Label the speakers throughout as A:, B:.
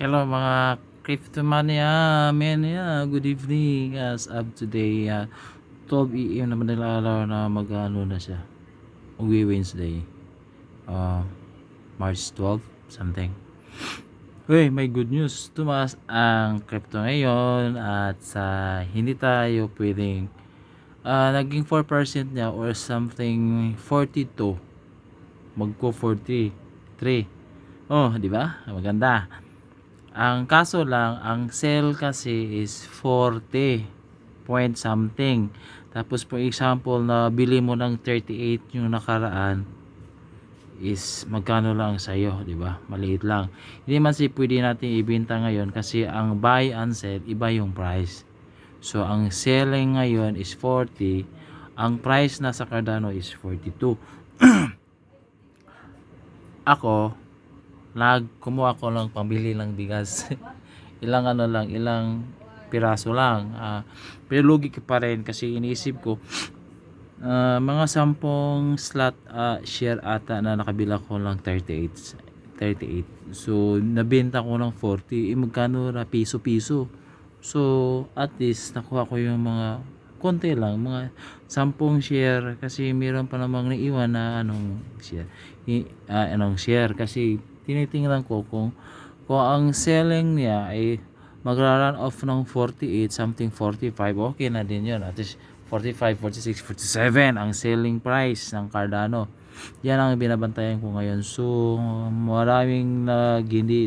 A: Hello mga cryptomania, mania, good evening. As of today uh, 12 AM naman nila araw na mag-ano na siya. Uwi Wednesday. Uh, March 12 something. Uy, may good news. Tumaas ang crypto ngayon at sa hindi tayo pwedeng uh, naging 4% niya or something 42 magko 43 oh di ba? Maganda ang kaso lang, ang sell kasi is 40 point something. Tapos for example na bili mo ng 38 yung nakaraan is magkano lang sa iyo, di ba? Maliit lang. Hindi man si pwede natin ibenta ngayon kasi ang buy and sell iba yung price. So ang selling ngayon is 40, ang price na sa Cardano is 42. Ako, nag kumuha ko lang pambili lang bigas. Ilang ano lang ilang piraso lang. Ah, pero lugi ko pa rin kasi iniisip ko ah, mga sampung slot ah, share ata na nakabila ko lang 38 38 so nabenta ko ng 40 eh magkano na piso piso so at least nakuha ko yung mga konti lang mga sampung share. Kasi meron pa namang naiwan na anong share I, ah, anong share. Kasi tinitingnan ko kung kung ang selling niya ay magra-run off ng 48 something 45 okay na din yun. At least 45 46 47 ang selling price ng Cardano. Yan ang binabantayan ko ngayon. So maraming nag hindi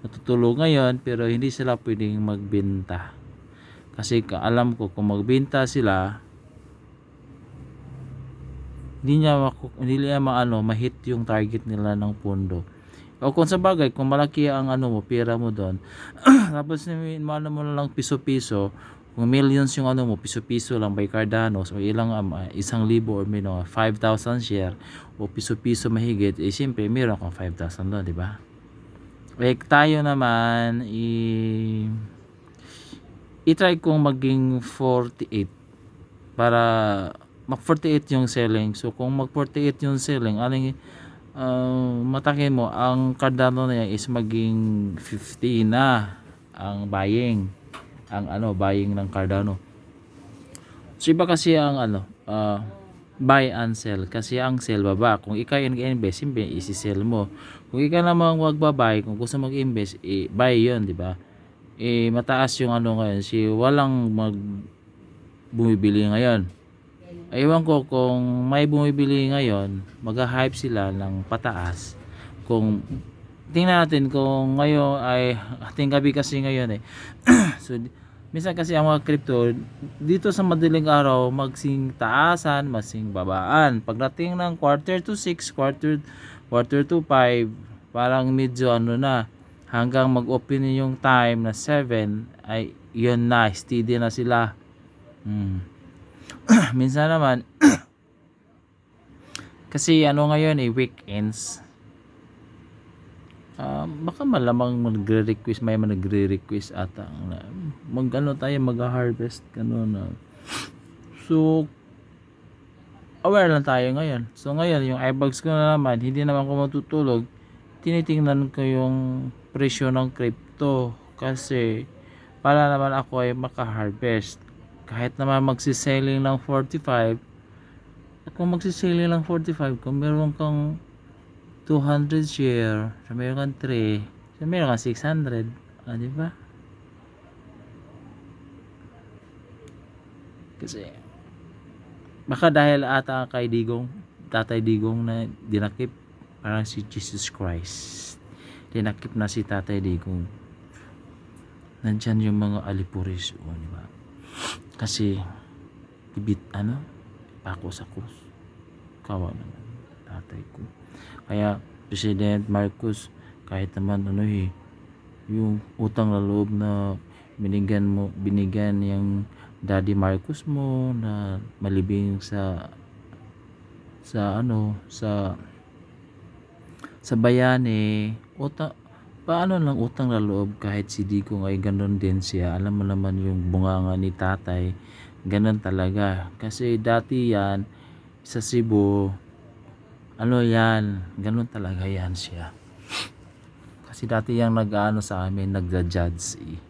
A: natutulog ngayon pero hindi sila pwedeng magbenta kasi ka- alam ko kung magbenta sila hindi niya hindi niya maano ma-hit yung target nila ng pondo o kung sa bagay, kung malaki ang ano mo, pera mo doon, tapos ano mo na lang piso-piso, kung millions yung ano mo, piso-piso lang by Cardano, so ilang, um, ah, isang libo or no, 5,000 share, o piso-piso mahigit, eh siyempre, meron kang 5,000 doon, di ba? Like tayo naman, i i-try kong maging 48 para mag 48 yung selling. So kung mag 48 yung selling, aling uh, matakin mo ang Cardano na yan is maging 50 na ang buying ang ano buying ng Cardano so iba kasi ang ano uh, buy and sell. Kasi ang sell baba kung ikaw invest simple isi-sell mo. Kung ikaw namang wag babay kung gusto mag-invest i buy yon di ba? Eh mataas yung ano ngayon. Si walang mag bumibili ngayon Ewan ko kung may bumibili ngayon, mag-hype sila ng pataas. Kung tingnan natin kung ngayon ay ating gabi kasi ngayon eh. so minsan kasi ang mga crypto dito sa madaling araw magsing taasan, masing babaan. Pagdating ng quarter to 6, quarter quarter to 5, parang medyo ano na hanggang mag-open yung time na 7 ay yun na, steady na sila. Hmm. minsan naman kasi ano ngayon eh weekends. Uh, baka malamang magre-request may magre-request ata mag ano tayo mag-harvest ganun na so aware lang tayo ngayon. So ngayon yung iBugs ko na naman hindi naman ko matutulog. Tinitingnan ko yung presyo ng crypto kasi para naman ako ay maka-harvest kahit naman magsiselling ng 45 at kung magsiselling ng 45 kung meron kang 200 share so meron kang 3 so meron kang 600 ah, di ba? Kasi baka dahil ata kay Digong tatay Digong na dinakip parang si Jesus Christ. Dinakip na si tatay Digong. Nandyan yung mga alipuris o di ba kasi ibit ano pako sa krus kawa naman tatay ko. Kaya President Marcos kahit naman ano eh yung utang na loob na binigyan mo binigyan yung Daddy Marcos mo na malibing sa sa ano sa sa bayani utang paano lang utang na loob kahit si Dico ay ganun din siya alam mo naman yung bunganga ni tatay ganun talaga kasi dati yan sa Cebu ano yan ganun talaga yan siya Kasi dati yung nag-ano sa amin, nagja-judge eh.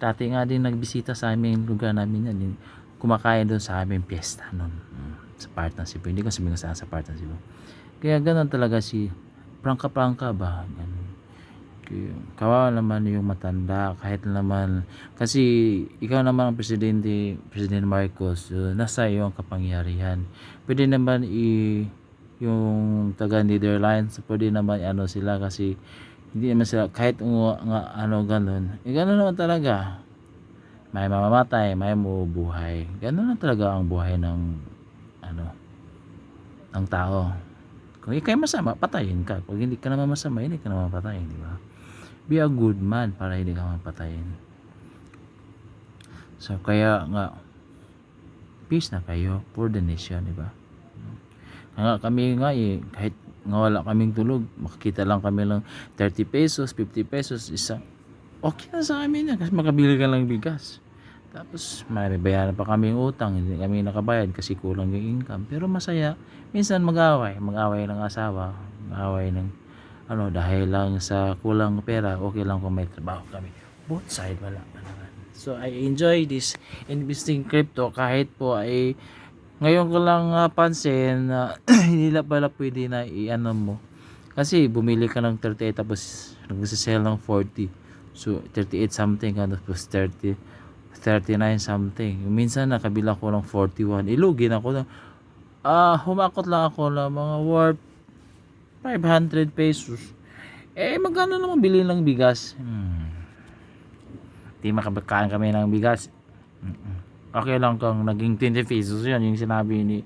A: Dati nga din nagbisita sa amin, lugar namin yan. Kumakain doon sa amin piyesta noon. Mm, sa part ng Cebu. Hindi ko sabihin sa part ng Cebu. Kaya ganun talaga si prangka-prangka ba? Ganun. Kawawa naman yung matanda kahit naman kasi ikaw naman ang presidente President Marcos nasa iyo ang kapangyarihan. Pwede naman i yung taga Netherlands pwede naman ano sila kasi hindi naman sila kahit nga, ano ganun. Eh ganun naman talaga. May mamamatay may mabubuhay. Ganun lang talaga ang buhay ng ano ng tao kung ikay masama patayin ka kung hindi ka naman masama hindi ka naman patayin di ba be a good man para hindi ka mapatayin. So kaya nga peace na kayo for the nation, di ba? Nga kami nga eh, kahit nga wala kaming tulog, makikita lang kami lang 30 pesos, 50 pesos, isa. Okay na sa amin yan kasi makabili ka lang bigas. Tapos may bayaran pa kami yung utang, hindi kami nakabayad kasi kulang yung income. Pero masaya, minsan mag-away, mag-away ng asawa, mag-away ng ano dahil lang sa kulang pera okay lang kung may trabaho kami. Both side wala pa naman. So I enjoy this investing crypto kahit po ay ngayon ko lang uh, pansin na hindi na pala pwede na i-ano mo. Kasi bumili ka ng 38 tapos nagsisell ng 40 so 38 something ka tapos 30 39 something minsan nakabila ko ng 41 ilugin ako na ah humakot lang ako ng mga worth 500 pesos. Eh, magkano naman bili ng bigas? Hmm. Di makabakain kami ng bigas. Okay lang kung naging 20 pesos yan. Yung sinabi ni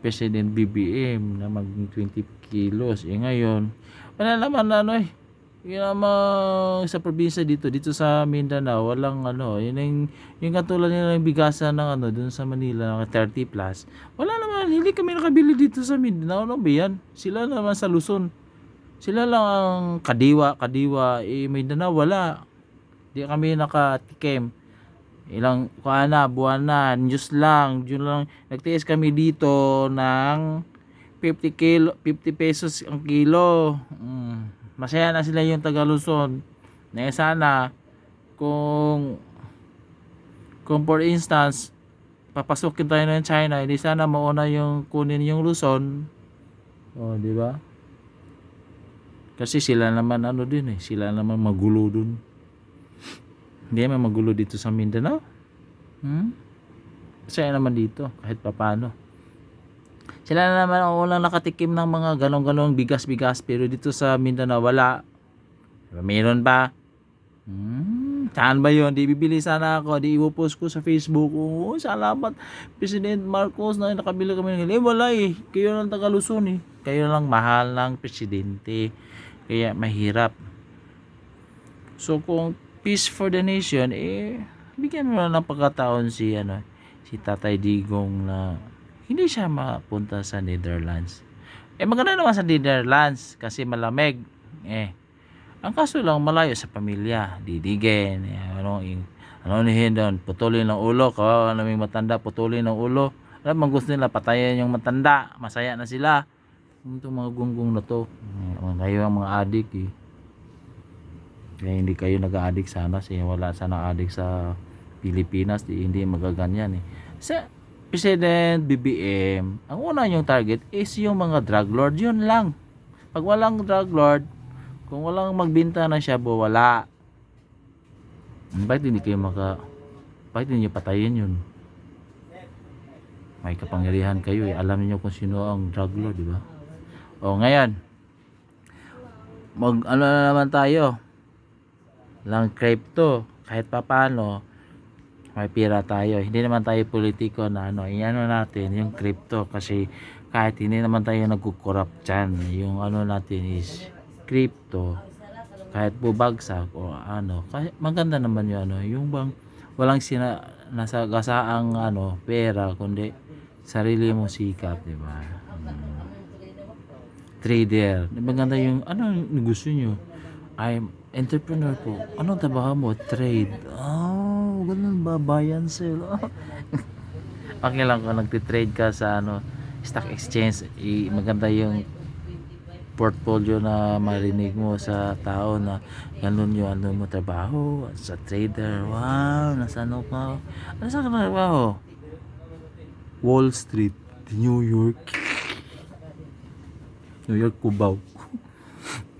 A: President BBM na maging 20 kilos. Eh ngayon, wala naman ano eh. Yung naman sa probinsya dito, dito sa Mindanao, walang ano, yun yung, yung katulad nila ng bigasan ng ano, dun sa Manila, ng 30 plus. Wala naman, hindi kami nakabili dito sa Mindanao, ano ba yan? Sila naman sa Luzon. Sila lang ang kadiwa, kadiwa, eh Mindanao, wala. Di kami nakatikim. Ilang, kuha na, buwan na, news lang, yun lang. Nagtiis kami dito ng 50 kilo, 50 pesos ang kilo. Mm masaya na sila yung taga Luzon na sana kung kung for instance papasukin tayo ng China hindi sana mauna yung kunin yung Luzon. Oh di ba? Kasi sila naman ano din eh sila naman magulo dun. Hindi naman magulo dito sa Mindanao. Hmm? masaya naman dito kahit papano sila na naman ang unang nakatikim ng mga galong-galong bigas-bigas pero dito sa Mindanao wala. Meron ba? Hmm, saan ba yun? Di bibili sana ako. Di ipopost ko sa Facebook. Oo, salamat. President Marcos na nakabili kami ng Eh, wala eh. Kayo lang taga Luzon eh. Kayo lang mahal ng presidente. Kaya mahirap. So kung peace for the nation, eh, bigyan mo na ng pagkataon si, ano, si Tatay Digong na hindi siya mapunta sa Netherlands. Eh maganda naman sa Netherlands kasi malamig. Eh, ang kaso lang malayo sa pamilya, didigin, eh, ano, yung, ano nihin doon, putulin ng ulo, kawawa naming matanda, putulin ng ulo. Alam, ang gusto nila, patayin yung matanda, masaya na sila. Itong mga gunggong na to, eh, kayo ang mga adik eh. Kaya hindi kayo nag-addict sana, kasi wala sana addict sa Pilipinas, di, hindi magaganyan eh. Sa, President BBM, ang una yung target is yung mga drug lord, yun lang. Pag walang drug lord, kung walang magbinta na siya, bo, wala. Bakit hindi kayo maka... Bakit hindi nyo patayin yun? May kapangyarihan kayo eh. Alam niyo kung sino ang drug lord, di ba? O ngayon, mag ano na naman tayo? Lang crypto, kahit papano, may pira tayo. Hindi naman tayo politiko na ano, iano natin yung crypto kasi kahit hindi naman tayo nagkukorap dyan, yung ano natin is crypto kahit bubagsak o ano, kahit maganda naman yung ano, yung bang walang sina nasa gasaang ano, pera kundi sarili mo sikap, di ba? Hmm. Trader. Maganda yung ano negosyo nyo? I'm entrepreneur po. Anong trabaho mo? Trade. Oh, ganun ba? Buy and sell. okay lang kung nagtitrade ka sa ano, stock exchange. I, maganda yung portfolio na marinig mo sa tao na ganun yung ano mo trabaho sa trader wow nasa ano ka ano sa trabaho Wall Street New York New York Cubao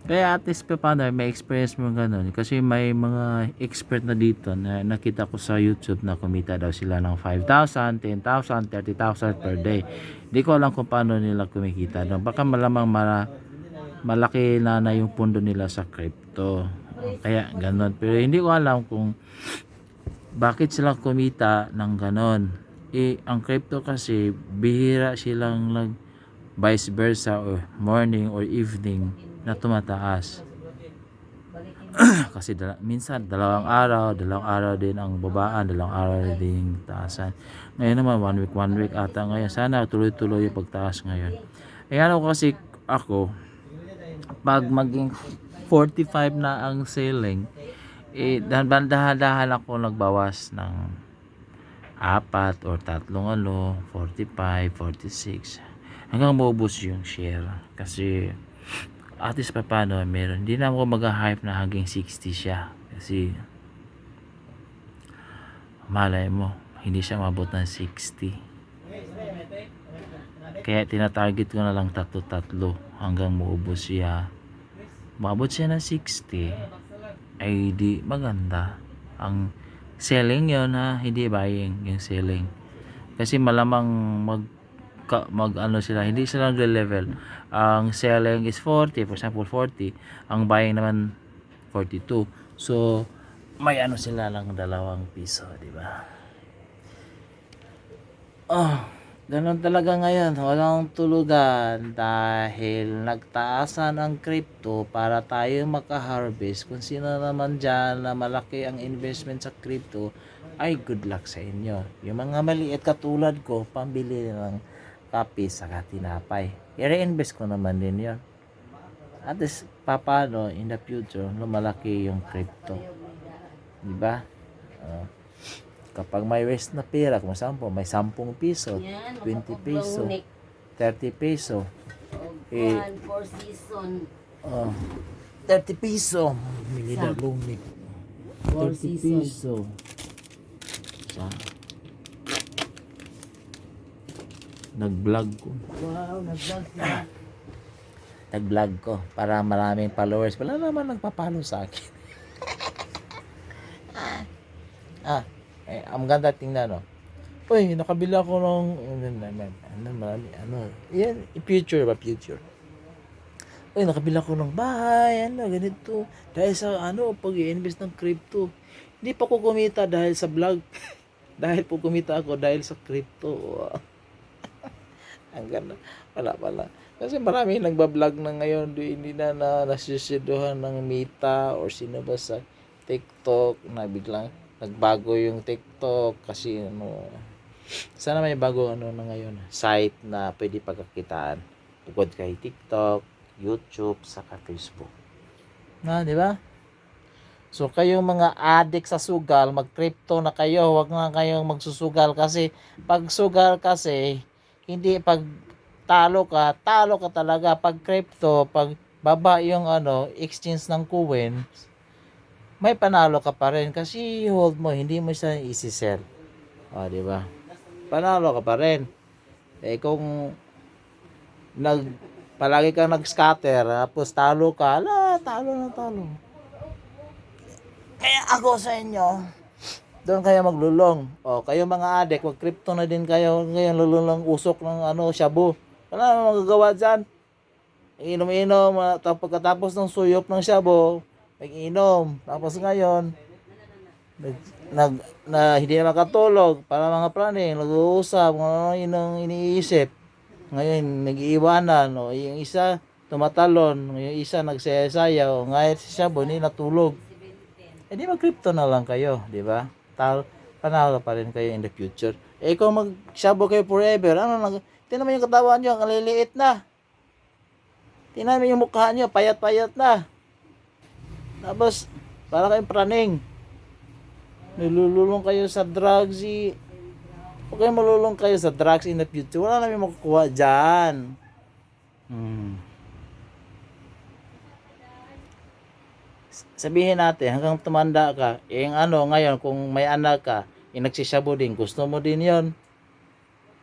A: kaya at least pa paano may experience mo ganun. Kasi may mga expert na dito na nakita ko sa YouTube na kumita daw sila ng 5,000, 10,000, 30,000 per day. Hindi ko alam kung paano nila kumikita no? baka malamang mara, malaki na na yung pundo nila sa crypto. Kaya ganun. Pero hindi ko alam kung bakit sila kumita ng ganon eh ang crypto kasi bihira silang nag vice versa or morning or evening na tumataas. Kasi dala, minsan dalawang araw dalawang araw din ang babaan dalawang araw din taasan. Ngayon naman one week one week ata ngayon. Sana tuloy-tuloy yung pagtaas ngayon. Eh ano kasi ako pag maging 45 na ang selling eh dahan-dahan ako nagbawas ng apat or tatlong ano 45, 46 hanggang maubos yung share. Kasi at least pa paano meron. Hindi na ako mag-hype na hanggang 60 siya. Kasi malay mo hindi siya mabot ng 60 kaya tinatarget ko na lang tatlo-tatlo hanggang maubos siya. Maabot siya ng 60 ay di maganda. Ang selling yon ha? Hindi buying yung selling. Kasi malamang mag mag ano sila hindi sila level ang selling is 40 for example 40 ang buying naman 42 so may ano sila lang dalawang piso di ba? Oh ganun talaga ngayon. Walang tulugan dahil nagtaasan ang crypto para tayo makaharvest. Kung sino naman dyan na malaki ang investment sa crypto ay good luck sa inyo. Yung mga maliit katulad ko pambili ng kape sa tinapay. I-reinvest ko naman din yon. At least, papano in the future, lumalaki yung crypto. Di ba? Uh, kapag may waste na pera, kung sampo, may 10 piso, 20 piso, 30 piso, eh,
B: for season.
A: oh, 30 piso, mili na lumik.
B: Four
A: 30
B: season.
A: piso. Sa, nag-vlog ko.
B: Wow, nag-vlog sila.
A: nag-vlog ko para maraming followers. Wala naman nagpapalo sa akin. ah, eh, ang ganda tingnan, no? Uy, nakabila ko ng, ano, ano, marami, ano, yan, future ba, future. Uy, nakabila ko ng bahay, ano, ganito. Dahil sa, ano, pag i-invest ng crypto. Hindi pa ko kumita dahil sa vlog. dahil po kumita ako dahil sa crypto. Wow. ang ganda. Wala pala. Kasi marami nagbablog na ngayon, hindi na, na nasusunduhan ng Meta or sino ba sa TikTok na biglang nagbago yung TikTok kasi ano sana may bago ano na ngayon site na pwede pagkakitaan bukod kay TikTok, YouTube, saka Facebook. Na, di ba? So kayong mga addict sa sugal, mag-crypto na kayo, huwag na kayong magsusugal kasi pag sugal kasi hindi pag talo ka, talo ka talaga pag crypto, pag baba yung ano, exchange ng coins, may panalo ka pa rin kasi hold mo, hindi mo siya isi-sell. O, di ba? Panalo ka pa rin. Eh kung nag palagi kang nag-scatter, tapos talo ka, ala, talo na talo. Kaya ako sa inyo, doon kayo maglulong. O, kayo mga adik, wag crypto na din kayo. Ngayon, lululong usok ng ano, shabu. Wala namang magagawa dyan. Inom-inom, ah, tapos pagkatapos ng suyop ng shabu, nag-inom. Tapos ngayon, nag, nag, na hindi na makatulog para mga praning, nag-uusap, ano yun ang iniisip. Ngayon, nag-iiwanan, o yung isa, tumatalon, yung isa nagsayasayaw, ngayon si Shabu, hindi natulog. Eh di mag-crypto na lang kayo, di ba? Tal panalo pa rin kayo in the future. Eh kung mag-shabo kayo forever, ano nag Tingnan mo yung katawan nyo, ang kaliliit na. Tingnan mo yung mukha nyo, payat-payat na. Tapos, para kayong praning. Nilululong kayo sa drugs, eh. Huwag kayong malulong kayo sa drugs in the future. Wala namin makukuha dyan. Hmm. Sabihin natin, hanggang tumanda ka, eh, yung ano, ngayon, kung may anak ka, eh, nagsisabo din, gusto mo din yon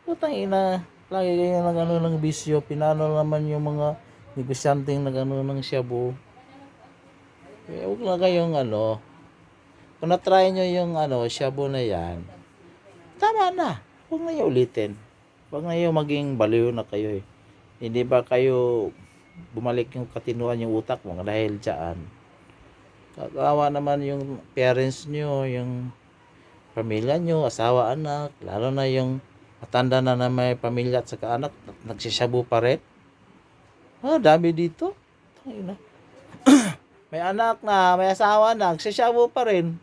A: Putang ina, lagi kayo ng ano ng bisyo, pinano naman yung mga negosyanteng nag ano ng shabu. Eh, huwag na kayong ano, kung na-try nyo yung ano, shabu na yan, tama na. Huwag na yung ulitin. Huwag na yung maging baliw na kayo eh. Hindi ba kayo bumalik yung katinuan yung utak mo dahil dyan. Kakawa naman yung parents nyo, yung pamilya nyo, asawa, anak, lalo na yung matanda na na may pamilya at saka anak, nagsisabu pa rin. Ah, dami dito. May anak na, may asawa na, nagsisabu pa rin.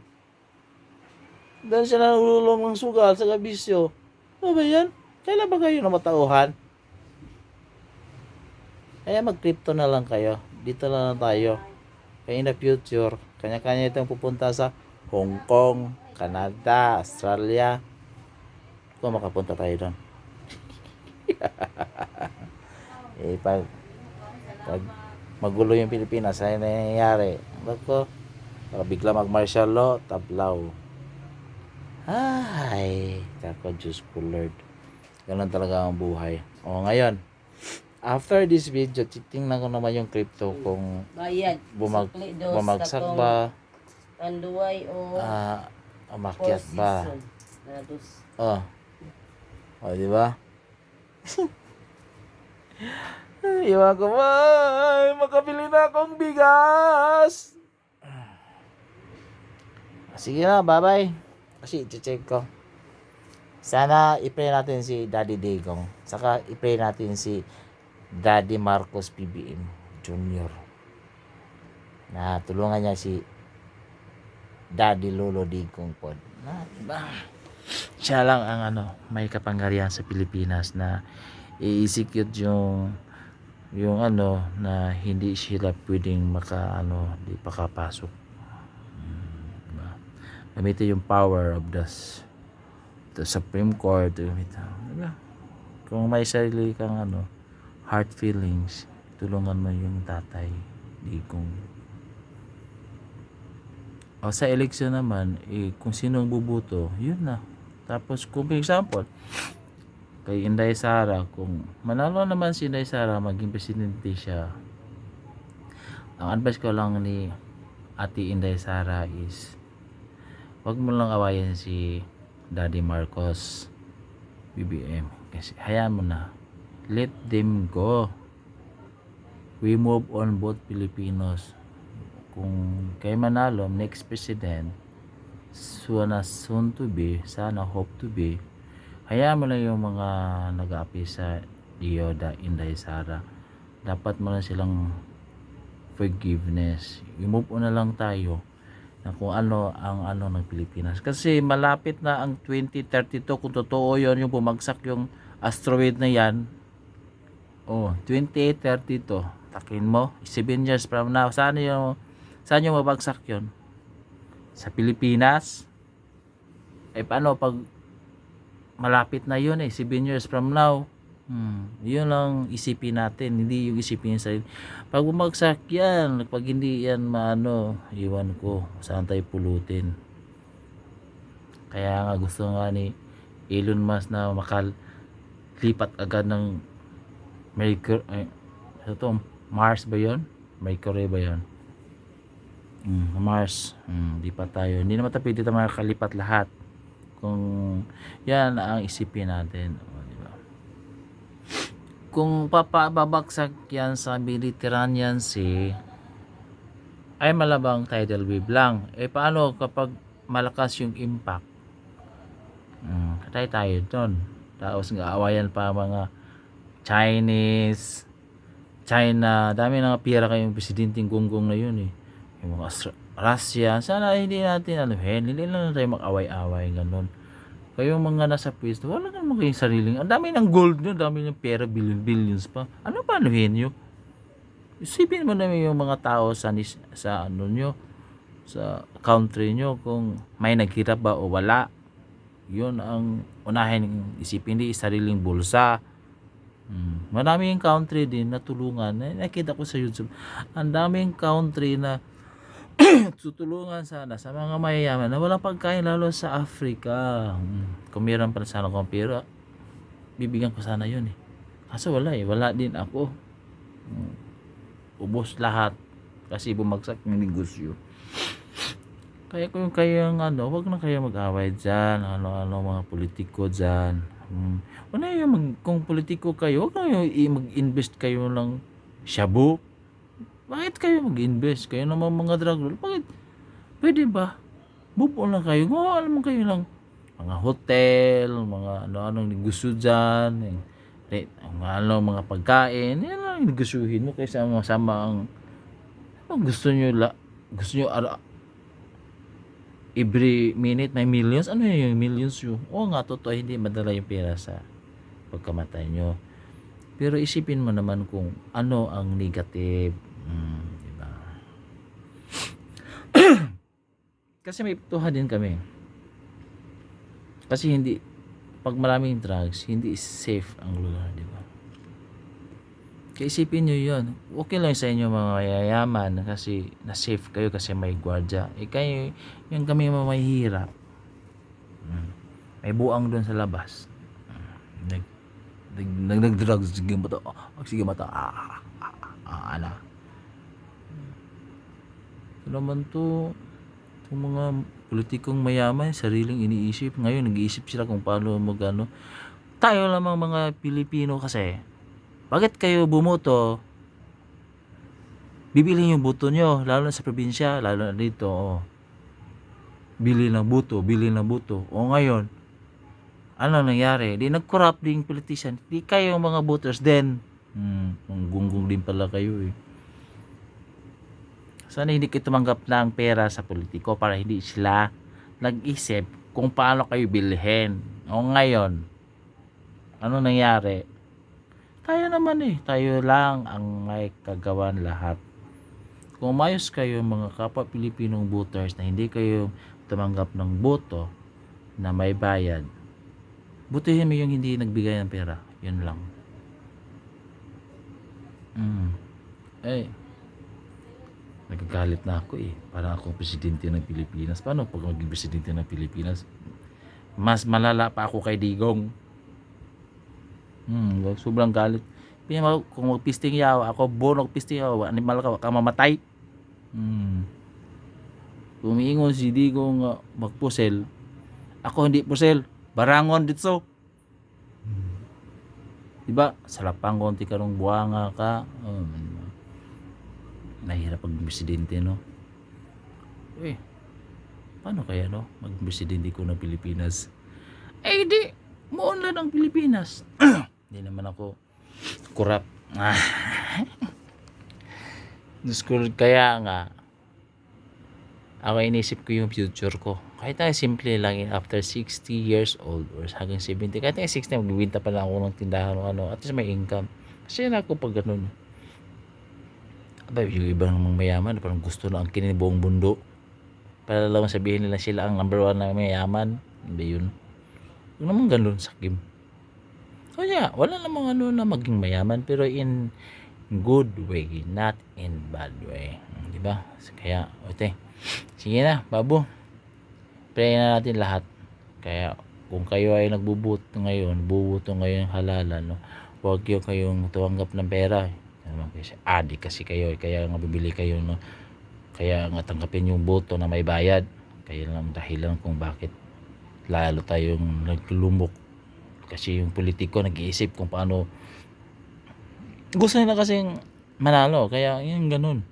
A: Dahil siya nangulong ng sugal sa kabisyo. Ano ba yan? Kailan ba kayo namatauhan? Kaya mag-crypto na lang kayo. Dito na lang tayo. Kaya in the future, kanya-kanya itong pupunta sa Hong Kong, Canada, Australia. Kung makapunta tayo doon. eh, pag, pag magulo yung Pilipinas, ay nangyayari. Bako, baka bigla mag-martial law, tablaw. Ay, kako Diyos ko Lord. Ganun talaga ang buhay. O ngayon, after this video, titingnan ko naman yung crypto kung
B: Bayad.
A: bumag,
B: Sukli dos,
A: bumagsak
B: katong
A: ba,
B: Tanduay o
A: ah,
B: four
A: umakyat ba.
B: season. Na dos.
A: Oh. O, di ba? Iwan ko ba? Ay, makabili na akong bigas. Sige na, bye-bye. Kasi, check ko. Sana i-pray natin si Daddy Digong. Saka i-pray natin si Daddy Marcos PBM Jr. Na tulungan niya si Daddy Lolo Digong pod. Na, diba? siya lang ang ano, may kapangyarihan sa Pilipinas na i-execute yung yung ano na hindi sila pwedeng maka ano, di pakapasok. Diba? Gamitin yung power of the, the Supreme Court. Diba? Kung may sarili kang ano, heart feelings, tulungan mo yung tatay. Di kung o sa eleksyon naman, eh, kung sino ang bubuto, yun na. Tapos kung for example, kay Inday Sara, kung manalo naman si Inday Sara, maging presidente siya, ang advice ko lang ni Ate Inday Sara is, wag mo lang awayan si Daddy Marcos, BBM. Kasi hayaan mo na. Let them go. We move on both Filipinos kung kay Manalo, next president, sana soon to be, sana hope to be, hayaan mo lang yung mga nag-aapi sa Dioda, Inday, Sara. Dapat mo lang silang forgiveness. I-move on na lang tayo na kung ano ang ano ng Pilipinas. Kasi malapit na ang 2032 kung totoo yon yung bumagsak yung asteroid na yan. Oh, 2832. Takin mo, 7 years from now. Saan yung Saan yung mabagsak yon? Sa Pilipinas? Eh paano pag malapit na yun eh, 7 years from now? Hmm, yun lang isipin natin, hindi yung isipin sa Pag bumagsak yan, pag hindi yan maano, iwan ko, saan tayo pulutin. Kaya nga gusto nga ni Elon Musk na makalipat agad ng Mercury, ay, ano to, Mars ba yon? Mercury ba yon? Mm, Mars. Mm, pa tayo. Hindi naman tayo pwede makakalipat lahat. Kung yan ang isipin natin. O, di ba? Kung papababagsak yan sa Mediterranean Sea, ay malabang tidal wave lang. Eh paano kapag malakas yung impact? Mm, katay tayo doon. Tapos nga awayan pa mga Chinese, China, dami na pira kayong presidenting gonggong na yun eh yung mga Russia, sana hindi natin ano, hen, hindi lang tayo mag-away-away ganun. Kayong mga nasa pwesto, wala naman kayong sariling, ang dami ng gold nyo, dami ng pera, billion, billions pa. Ano pa ano nyo? Isipin mo naman yung mga tao sa, sa ano nyo, sa country nyo, kung may naghirap ba o wala. Yun ang unahin isipin, hindi sariling bulsa. Hmm. Maraming country din na tulungan. Eh, Nakita ko sa YouTube. Ang daming country na tutulungan sana sa mga mayayaman na walang pagkain lalo sa Africa. Mm. Kung meron pa sana akong pera, bibigyan ko sana yun eh. Kaso wala eh, wala din ako. Mm. Ubos lahat kasi bumagsak yung negosyo. Kaya kung kayo ano, wag na kayo mag-away dyan. Ano-ano mga politiko dyan. Hmm. Wala yung mag, kung politiko kayo, wag na yung i- mag-invest kayo ng shabu. Bakit kayo mag-invest? Kayo naman mga drug lord. Bakit? Pwede ba? Bupo lang kayo. Kung alam kayo lang mga hotel, mga ano-anong negosyo dyan, yung, mga ano, mga pagkain, yan lang yung negosyohin mo kaysa sama ang ang gusto nyo la, gusto nyo every minute may millions. Ano yun? Yung millions yun. Oo nga totoo hindi madala yung pera sa pagkamatay nyo. Pero isipin mo naman kung ano ang negative. Mm, di ba? Kasi may tuha din kami. Kasi hindi pag maraming drugs hindi safe ang lugar di ba kaya isipin nyo yun. Okay lang sa inyo mga mayayaman kasi na-safe kayo kasi may gwardya. Eh kayo, yung kami mga mahihirap. Mm. May buang doon sa labas. Mm. Nag, nag, nag-drugs. Sige mata. Oh, sige mata. Ah, ah, ah, ah, ala. Ito naman to, itong mga politikong mayaman, sariling iniisip. Ngayon, nag-iisip sila kung paano magano. Tayo lamang mga Pilipino kasi, bakit kayo bumoto? Bibili yung boto nyo, lalo na sa probinsya, lalo na dito. Oh. Bili ng boto, bili ng boto. O ngayon, ano nangyari? Di nag-corrupt din politician. Di kayo mga voters din. Hmm, gunggong din pala kayo eh. Sana hindi kayo tumanggap ng pera sa politiko para hindi sila nag-isip kung paano kayo bilhin. O ngayon, ano nangyari? Tayo naman eh. Tayo lang ang may kagawan lahat. Kung mayos kayo mga kapwa Pilipinong voters na hindi kayo tumanggap ng boto na may bayad, butihin mo yung hindi nagbigay ng pera. Yun lang. Mm. Eh, nagagalit na ako eh. Parang ako presidente ng Pilipinas. Paano pag maging presidente ng Pilipinas? Mas malala pa ako kay Digong. Hmm, wag sobrang galit. Pina kung magpisting yaw, ako bonog pisting yaw, animal ka, ka mamatay. Hmm. Kumiingon si Digong nga magpusel. Ako hindi pusel, barangon ditso. Hmm. Diba? Salapang konti karong buwanga ka. Um, nahirap pag presidente, no? Eh, paano kaya, no? Mag-presidente ko ng Pilipinas. Eh, di, muunlad ang Pilipinas. Hindi naman ako corrupt. Ah. Diyos ko, kaya nga, ako inisip ko yung future ko. Kahit na simple lang yun, after 60 years old or hanggang 70, kahit na 60, magbibinta pa lang ako ng tindahan o ano, at least may income. Kasi na ako pag ganun. Aba, yung ibang mayaman, parang gusto na ang kinibuong bundo. Para lang sabihin nila sila ang number one na mayaman. Hindi yun. Yung naman ganun sa game. Kaya, wala namang ano na maging mayaman pero in good way, not in bad way. Di ba? Kaya, ote. Sige na, babo. Pray na natin lahat. Kaya, kung kayo ay nagbubuto ngayon, bubuto ngayon halalan, no? huwag kayo kayong tuwanggap ng pera. Naman kasi adi kasi kayo, eh. kaya nga bibili kayo, no? Kaya nga tanggapin yung boto na may bayad. Kaya lang dahilan kung bakit lalo tayong naglulumok kasi yung politiko nag-iisip kung paano gusto nila kasing manalo. Kaya yung ganun.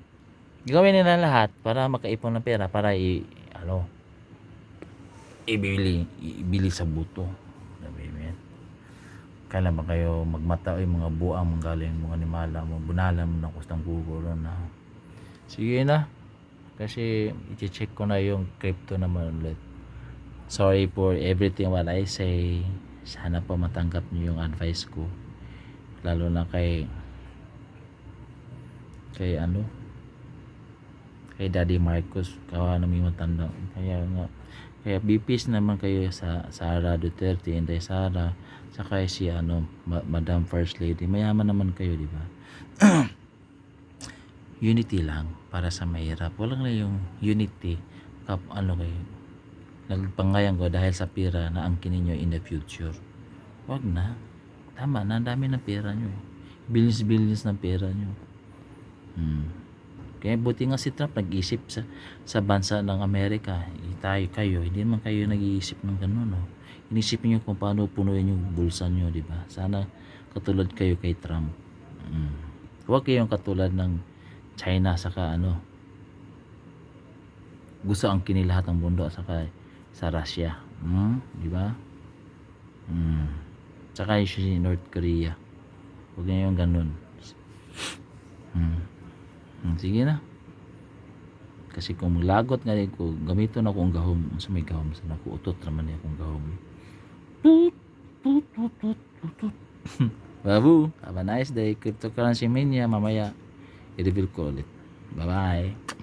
A: Gawin nila lahat para makaipon ng pera para i ano ibili ibili sa buto. Yan kailan ba kayo magmata ay mga buang manggaling mga animala mo bunalan mo ng kustang bugoro na sige na. Kasi i-check ko na yung crypto naman ulit. Sorry for everything what I say sana po matanggap niyo yung advice ko. Lalo na kay kay ano? Kay Daddy Marcos kawa na may matanda. Kaya nga kaya BPs naman kayo sa Sara Duterte Inday Sara saka si ano Ma- Madam First Lady. Mayaman naman kayo di ba? Unity lang para sa mahirap. Walang na yung unity. Kap, ano kayo, nagpangayan ko dahil sa pera na angkinin nyo in the future. Wag na. Tama na, ang dami ng pera nyo. Billions-billions ng pera nyo. Hmm. Kaya buti nga si Trump nag-isip sa, sa bansa ng Amerika. Eh, tayo, kayo, hindi naman kayo nag-iisip ng ganun. No? Inisip niyo kung paano punuin yung bulsa nyo, di ba? Sana katulad kayo kay Trump. Hmm. Huwag kayong katulad ng China saka ano gusto ang kinilahat ng mundo saka sa Russia. Hmm? Di ba? Hmm. Saka yung si North Korea. Huwag niyo yung ganun. Hmm. Hmm, sige na. Kasi kung lagot nga ko, gamiton ako ang gahom. Sa may gahom, sa naku, utot naman niya akong gahom. Tut, tut, tut, tut, tut, tut. Babu, have a nice day. Cryptocurrency mania, mamaya, i-reveal ko ulit. Bye-bye.